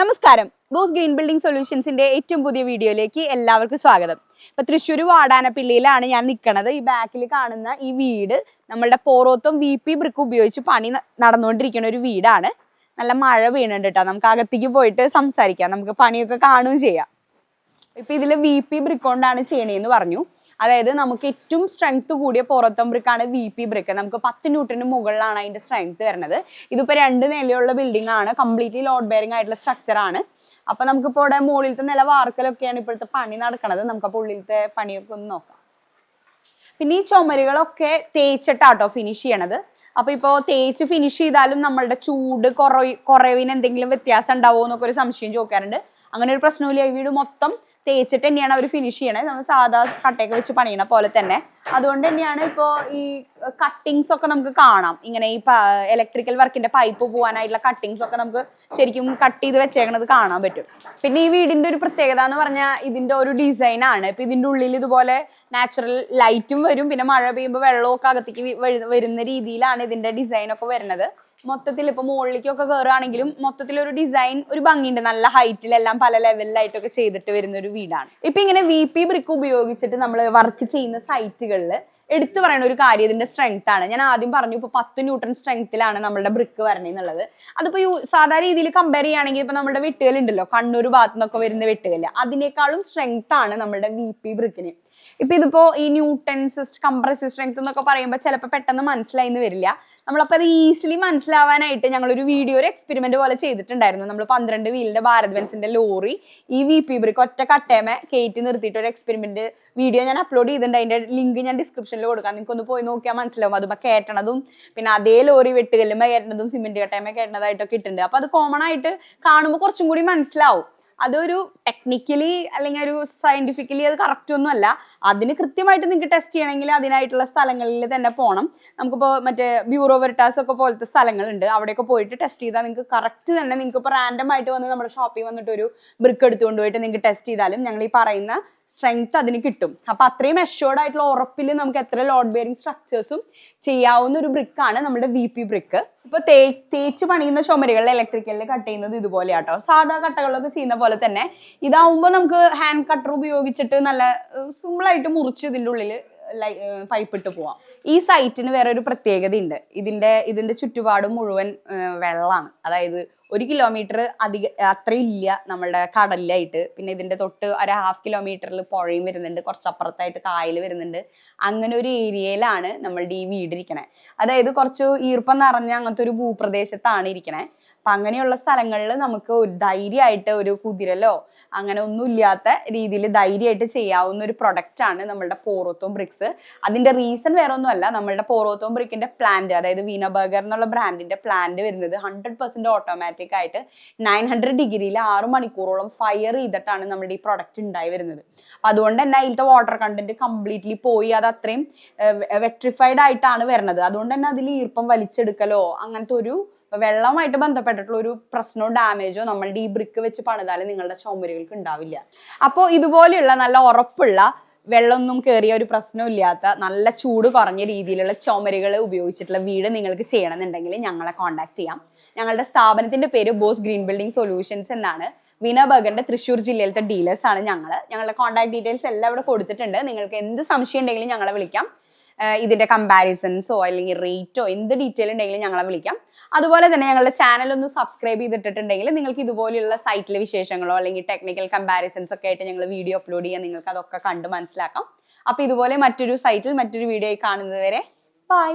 നമസ്കാരം. Boss green building സൊല്യൂഷൻസിന്റെ ഏറ്റവും പുതിയ വീഡിയോയിലേക്ക് എല്ലാവർക്കും സ്വാഗതം. ഇപ്പൊ തൃശ്ശൂർ വാടാനപ്പിള്ളിയിലാണ് ഞാൻ നിൽക്കുന്നത് ഈ ബാക്കിൽ കാണുന്ന ഈ വീട് നമ്മളുടെ പോറോത്തും വി പി ബ്രിക്ക് ഉപയോഗിച്ച് പണി നടന്നുകൊണ്ടിരിക്കുന്ന ഒരു വീടാണ്. നല്ല മഴ വീണുണ്ട് കേട്ടോ നമുക്ക് അകത്തേക്ക് പോയിട്ട് സംസാരിക്കാം. നമുക്ക് പണിയൊക്കെ കാണുകയും ചെയ്യാം. ഇപ്പൊ ഇതിൽ വി പി ബ്രിക്ക് കൊണ്ടാണ് ചെയ്യണേന്ന് പറഞ്ഞു. അതായത് നമുക്ക് ഏറ്റവും സ്ട്രെങ്ത് കൂടിയ പുറത്തം ബ്രിക്കാണ് വി പി ബ്രിക്ക് നമുക്ക് പത്ത് ന്യൂട്ടന് മുകളിലാണ് അതിന്റെ സ്ട്രെങ്ത് വരുന്നത്. ഇതിപ്പോ രണ്ട് നിലയുള്ള ബിൽഡിംഗ് ആണ്. കംപ്ലീറ്റ്ലി ലോഡ് ബെയറിംഗ് ആയിട്ടുള്ള സ്ട്രക്ചർ ആണ്. അപ്പൊ നമുക്കിപ്പോ ഇവിടെ മുകളിലത്തെ നില വാർക്കലൊക്കെയാണ് ഇപ്പോഴത്തെ പണി നടക്കുന്നത് നമുക്ക് അപ്പൊ ഉള്ളിലത്തെ പണിയൊക്കെ ഒന്ന് നോക്കാം. പിന്നെ ഈ ചുമരുകളൊക്കെ തേച്ചിട്ടാട്ടോ ഫിനിഷ് ചെയ്യണത്. അപ്പൊ ഇപ്പോ തേച്ച് ഫിനിഷ് ചെയ്താലും നമ്മളുടെ ചൂട് കുറവ് കുറവിന് എന്തെങ്കിലും വ്യത്യാസം ഉണ്ടാവുമോ എന്നൊക്കെ ഒരു സംശയം ചോദിക്കാറുണ്ട്. അങ്ങനെ ഒരു പ്രശ്നമില്ല ഈ വീട് മൊത്തം തേച്ചിട്ട് തന്നെയാണ് അവർ ഫിനിഷ് ചെയ്യണത്. നമ്മൾ സാധാ കട്ടയൊക്കെ വെച്ച് പണിയണ പോലെ തന്നെ. അതുകൊണ്ട് തന്നെയാണ് ഇപ്പോൾ ഈ കട്ടിങ്സ് ഒക്കെ നമുക്ക് കാണാം. ഇങ്ങനെ ഈ ഇലക്ട്രിക്കൽ വർക്കിന്റെ പൈപ്പ് പോകാനായിട്ടുള്ള കട്ടിങ്സ് ഒക്കെ നമുക്ക് ശരിക്കും കട്ട് ചെയ്ത് വെച്ചേക്കണത് കാണാൻ പറ്റും. പിന്നെ ഈ വീടിന്റെ ഒരു പ്രത്യേകത എന്ന് പറഞ്ഞാൽ ഇതിന്റെ ഒരു ഡിസൈൻ ആണ്. ഇപ്പൊ ഇതിന്റെ ഉള്ളിൽ ഇതുപോലെ നാച്ചുറൽ ലൈറ്റും വരും. പിന്നെ മഴ പെയ്യുമ്പോൾ വെള്ളമൊക്കെ അകത്തേക്ക് വരുന്ന രീതിയിലാണ് ഇതിന്റെ ഡിസൈൻ ഒക്കെ വരുന്നത്. മൊത്തത്തിൽ ഇപ്പൊ മുകളിലേക്കൊക്കെ കയറുകയാണെങ്കിലും മൊത്തത്തിൽ ഒരു ഡിസൈൻ ഒരു ഭംഗിയുണ്ട്. നല്ല ഹൈറ്റിലെല്ലാം പല ലെവലിലായിട്ടൊക്കെ ചെയ്തിട്ട് വരുന്ന ഒരു വീടാണ്. ഇപ്പൊ ഇങ്ങനെ വി പി ബ്രിക്ക് ഉപയോഗിച്ചിട്ട് നമ്മൾ വർക്ക് ചെയ്യുന്ന സൈറ്റുകളിൽ എടുത്തു പറയുന്ന ഒരു കാര്യം ഇതിന്റെ സ്ട്രെങ്ത് ആണ്. ഞാൻ ആദ്യം പറഞ്ഞു ഇപ്പൊ പത്ത് ന്യൂട്ടൺ സ്ട്രെങ്ത്തിലാണ് നമ്മുടെ ബ്രിക്ക് വരണേന്നുള്ളത് അതിപ്പോ യു സാധാരണ രീതിയിൽ കമ്പയർ ചെയ്യുകയാണെങ്കിൽ ഇപ്പൊ നമ്മുടെ വെട്ടുകൾ ഉണ്ടല്ലോ കണ്ണൂർ ഭാഗത്തു നിന്നൊക്കെ വരുന്ന വെട്ടുകല്ല് അതിനേക്കാളും സ്ട്രെങ്ത് ആണ് നമ്മുടെ വി പി ബ്രിക്കിന് ഇപ്പൊ ഇതിപ്പോ ഈ ന്യൂട്ടൺസ് കംപ്രസ് സ്ട്രെങ്ത് എന്നൊക്കെ പറയുമ്പോൾ ചിലപ്പോൾ പെട്ടെന്ന് മനസ്സിലായി എന്ന് വരില്ല. നമ്മളപ്പോൾ അത് ഈസിലി മനസ്സിലാവാനായിട്ട് ഞങ്ങളൊരു വീഡിയോ ഒരു എക്സ്പെരിമെന്റ് പോലെ ചെയ്തിട്ടുണ്ടായിരുന്നു. നമ്മൾ പന്ത്രണ്ട് വീലിന്റെ ഭാരത് ബെൻസിന്റെ ലോറി ഈ വി പി ബ്രിക്ക് ഒറ്റ കട്ടയമേ കയറ്റി നിർത്തിയിട്ട് ഒരു എക്സ്പെരിമെന്റ് വീഡിയോ ഞാൻ അപ്ലോഡ് ചെയ്തിട്ടുണ്ട്. അതിന്റെ ലിങ്ക് ഞാൻ ഡിസ്ക്രിപ്ഷനിൽ കൊടുക്കാം. നിങ്ങൾക്ക് ഒന്ന് പോയി നോക്കിയാൽ മനസ്സിലാവും. അതുമ്പോൾ കയറ്റണതും പിന്നെ അതേ ലോറി വെട്ടുകല്ലുമ്പോൾ കയറ്റണതും സിമെന്റ് കട്ടയമേ കയറ്റണതായിട്ടൊക്കെ ഇട്ടുണ്ട് അപ്പോൾ അത് കോമൺ ആയിട്ട് കാണുമ്പോൾ കുറച്ചും കൂടി മനസ്സിലാവും. അതൊരു ടെക്നിക്കലി അല്ലെങ്കിൽ ഒരു സയന്റിഫിക്കലി അത് കറക്റ്റ് ഒന്നും അല്ല അതിന് കൃത്യമായിട്ട് നിങ്ങൾക്ക് ടെസ്റ്റ് ചെയ്യണമെങ്കിൽ അതിനായിട്ടുള്ള സ്ഥലങ്ങളിൽ തന്നെ പോകണം നമുക്കിപ്പോൾ മറ്റേ ബ്യൂറോ വെറിറ്റാസ് ഒക്കെ പോലത്തെ സ്ഥലങ്ങളുണ്ട്. അവിടെയൊക്കെ പോയിട്ട് ടെസ്റ്റ് ചെയ്താൽ നിങ്ങൾക്ക് കറക്റ്റ് തന്നെ നിങ്ങൾക്ക് ഇപ്പോൾ റാൻഡം ആയിട്ട് വന്ന് നമ്മുടെ ഷോപ്പിൽ വന്നിട്ട് ഒരു ബ്രിക്ക് എടുത്തുകൊണ്ട് പോയിട്ട് നിങ്ങൾക്ക് ടെസ്റ്റ് ചെയ്താലും ഞങ്ങൾ ഈ പറയുന്ന സ്ട്രെങ്ത് അതിന് കിട്ടും. അപ്പൊ അത്രയും അഷ്യോർഡ് ആയിട്ടുള്ള ഉറപ്പിൽ നമുക്ക് എത്ര ലോഡ് ബെയറിംഗ് സ്ട്രക്ചേഴ്സും ചെയ്യാവുന്ന ഒരു ബ്രിക്കാണ് നമ്മുടെ വി പി ബ്രിക്ക് ഇപ്പൊ തേ തേച്ച് പണിയുന്ന ചുമരുകളിൽ ഇലക്ട്രിക്കലിൽ കട്ട് ചെയ്യുന്നത് ഇതുപോലെയാട്ടോ. സാധാ കട്ടകളൊക്കെ ചെയ്യുന്ന പോലെ തന്നെ ഇതാവുമ്പോൾ നമുക്ക് ഹാൻഡ് കട്ടർ ഉപയോഗിച്ചിട്ട് നല്ല സിമ്പിൾ ആയിട്ട് മുറിച്ച് ഇതിന്റെ ഉള്ളിൽ പൈപ്പ് ഇട്ട് പോവാം. ഈ സൈറ്റിന് വേറെ ഒരു പ്രത്യേകത ഉണ്ട് ഇതിന്റെ ഇതിന്റെ ചുറ്റുപാടും മുഴുവൻ വെള്ളമാണ്. അതായത് ഒരു കിലോമീറ്റർ അധിക അത്രയും ഇല്ല നമ്മളുടെ കടലിലായിട്ട്. പിന്നെ ഇതിന്റെ തൊട്ട് ഒരു ഹാഫ് കിലോമീറ്ററിൽ പുഴയും വരുന്നുണ്ട്. കുറച്ചപ്പുറത്തായിട്ട് കായൽ വരുന്നുണ്ട്. അങ്ങനെ ഒരു ഏരിയയിലാണ് നമ്മളുടെ ഈ വീടിരിക്കണേ. അതായത് കുറച്ച് ഈർപ്പം നിറഞ്ഞ അങ്ങനത്തെ ഒരു ഭൂപ്രദേശത്താണ് ഇരിക്കണേ. അപ്പൊ അങ്ങനെയുള്ള സ്ഥലങ്ങളിൽ നമുക്ക് ഒരു ധൈര്യമായിട്ട് ഒരു കുതിരലോ അങ്ങനെ ഒന്നും ഇല്ലാത്ത രീതിയിൽ ധൈര്യമായിട്ട് ചെയ്യാവുന്ന ഒരു പ്രൊഡക്റ്റ് ആണ് നമ്മുടെ പോറോത്തോം ബ്രിക്സ് അതിന്റെ റീസൺ വേറെ ഒന്നുമല്ല നമ്മളുടെ പോറോത്തോം ബ്രിക്കിന്റെ പ്ലാന്റ് അതായത് വീന ബർഗർ എന്നുള്ള ബ്രാൻഡിന്റെ പ്ലാന്റ് വരുന്നത് ഹൺഡ്രഡ് പെർസെന്റ് ഓട്ടോമാറ്റിക് ആയിട്ട് നയൻ ഹൺഡ്രഡ് ഡിഗ്രിയിൽ ആറ് മണിക്കൂറോളം ഫയർ ചെയ്തിട്ടാണ് നമ്മുടെ ഈ പ്രൊഡക്റ്റ് ഉണ്ടായി വരുന്നത്. അപ്പൊ അതുകൊണ്ട് തന്നെ അതിലത്തെ വാട്ടർ കണ്ടന്റ് കംപ്ലീറ്റ്ലി പോയി. അത് അത്രയും വെട്രിഫൈഡ് ആയിട്ടാണ് വരുന്നത്. അതുകൊണ്ട് തന്നെ അതിൽ ഈർപ്പം വലിച്ചെടുക്കലോ അങ്ങനത്തെ ഒരു വെള്ളവുമായിട്ട് ബന്ധപ്പെട്ടിട്ടുള്ള ഒരു പ്രശ്നമോ ഡാമേജോ നമ്മളുടെ ഈ ബ്രിക്ക് വെച്ച് പണിതാലും നിങ്ങളുടെ ചുമരുകൾക്ക് ഉണ്ടാവില്ല. അപ്പോൾ ഇതുപോലെയുള്ള നല്ല ഉറപ്പുള്ള വെള്ളമൊന്നും കയറിയ ഒരു പ്രശ്നവും ഇല്ലാത്ത നല്ല ചൂട് കുറഞ്ഞ രീതിയിലുള്ള ചുമരുകൾ ഉപയോഗിച്ചിട്ടുള്ള വീട് നിങ്ങൾക്ക് ചെയ്യണമെന്നുണ്ടെങ്കിൽ ഞങ്ങളെ കോൺടാക്ട് ചെയ്യാം. ഞങ്ങളുടെ സ്ഥാപനത്തിന്റെ പേര് ബോസ് ഗ്രീൻ ബിൽഡിംഗ് സൊല്യൂഷൻസ് എന്നാണ്. വിനബഗന്റെ തൃശ്ശൂർ ജില്ലയിലത്തെ ഡീലേഴ്സ് ആണ് ഞങ്ങൾ ഞങ്ങളുടെ കോൺടാക്ട് ഡീറ്റെയിൽസ് എല്ലാം ഇവിടെ കൊടുത്തിട്ടുണ്ട്. നിങ്ങൾക്ക് എന്ത് സംശയം ഉണ്ടെങ്കിലും ഞങ്ങളെ വിളിക്കാം. ഇതിന്റെ കമ്പാരിസൺസോ അല്ലെങ്കിൽ റേറ്റോ എന്ത് ഡീറ്റെയിൽ ഉണ്ടെങ്കിലും ഞങ്ങളെ വിളിക്കാം. അതുപോലെ തന്നെ ഞങ്ങളുടെ ചാനൽ ഒന്ന് സബ്സ്ക്രൈബ് ചെയ്തിട്ടുണ്ടെങ്കിൽ നിങ്ങൾക്ക് ഇതുപോലെയുള്ള സൈറ്റിലെ വിശേഷങ്ങളോ അല്ലെങ്കിൽ ടെക്നിക്കൽ കമ്പാരിസൺസ് ഒക്കെ ആയിട്ട് ഞങ്ങൾ വീഡിയോ അപ്ലോഡ് ചെയ്യാൻ നിങ്ങൾക്ക് അതൊക്കെ കണ്ട് മനസ്സിലാക്കാം. അപ്പൊ ഇതുപോലെ മറ്റൊരു സൈറ്റിൽ മറ്റൊരു വീഡിയോ കാണുന്നത് വരെ ബൈ